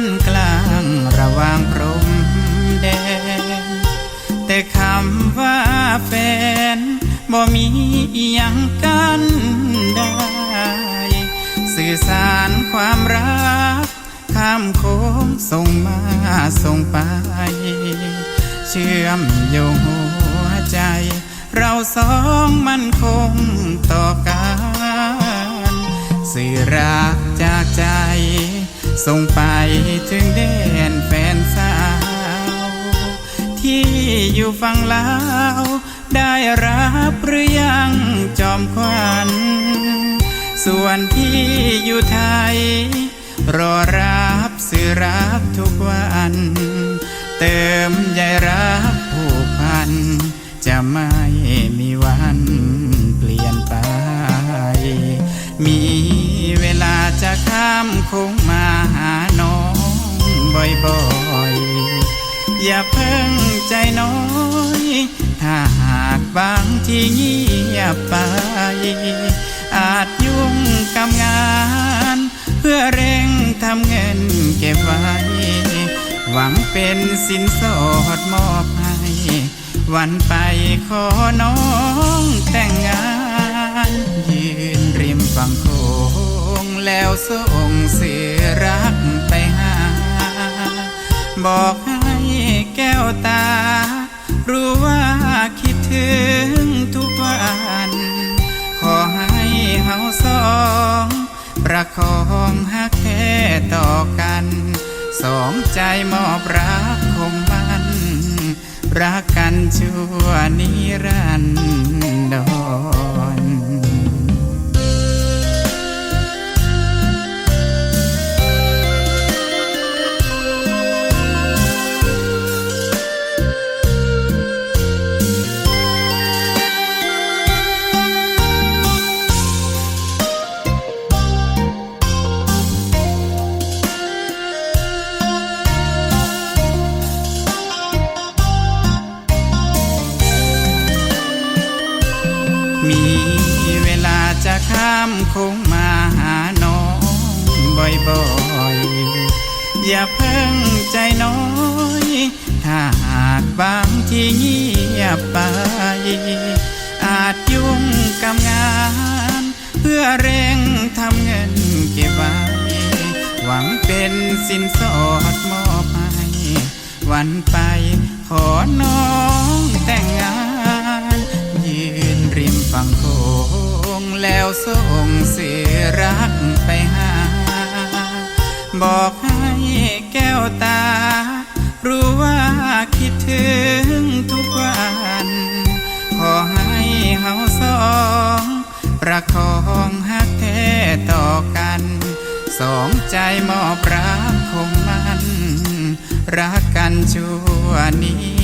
กันกลางระหว่างพรมแดน แต่คำว่าแฟนบ่มีอิหยังกันได้ สื่อสารความรัก ข้ามโค้งส่งมาส่งไป เชื่อมโยงหัวใจ เราสองมันคงต่อกัน สื่อรักจากใจ ส่งไปถึงแดนแฟนสาว ที่อยู่ฝั่งลาว ได้รับหรือยังจอมควันส่วนที่อยู่ไทย รอรับสื่อรักทุกวัน เติมใยรักผูกพัน จะไม่มีวันเปลี่ยนไป มีเวลาจะข้ามคงมา อย่าเพิ่งใจน้อย ถ้าหากบางที่เงียบไป อาจยุ่งกับงาน เพื่อเร่งทำเงินเก็บไว้ หวังเป็นสินสอดมอบให้วันไปขอน้องแต่งงาน ยืนริมฝั่งโขงแล้วส่งเสื่อรักไปหา บอก ก้วตา รู้ว่าคิดถึงทุกวัน ขอให้เฮาสอง ประคองหักแท้ต่อกัน สองใจมอบรักคงมัน รักกันชั่วนิรันดร มีเวลาจะข้ามคงมาหาน้องบ่อยๆ อย่าเพิ่งใจน้อย ถ้าหากบางที่เงียบไป อาจยุ่งกับงาน เพื่อเร่งทำเงินเก็บไว้ หวังเป็นสินสอดมอบให้ วันไปขอน้อง แล้วส่งสื่อรักไปหา บอกให้แก้วตา รู้ว่าคิดถึงทุกวัน ขอให้เฮาสอง ประคองหักแท้ต่อกัน สองใจมอบรักคงมัน รักกันชั่วนิร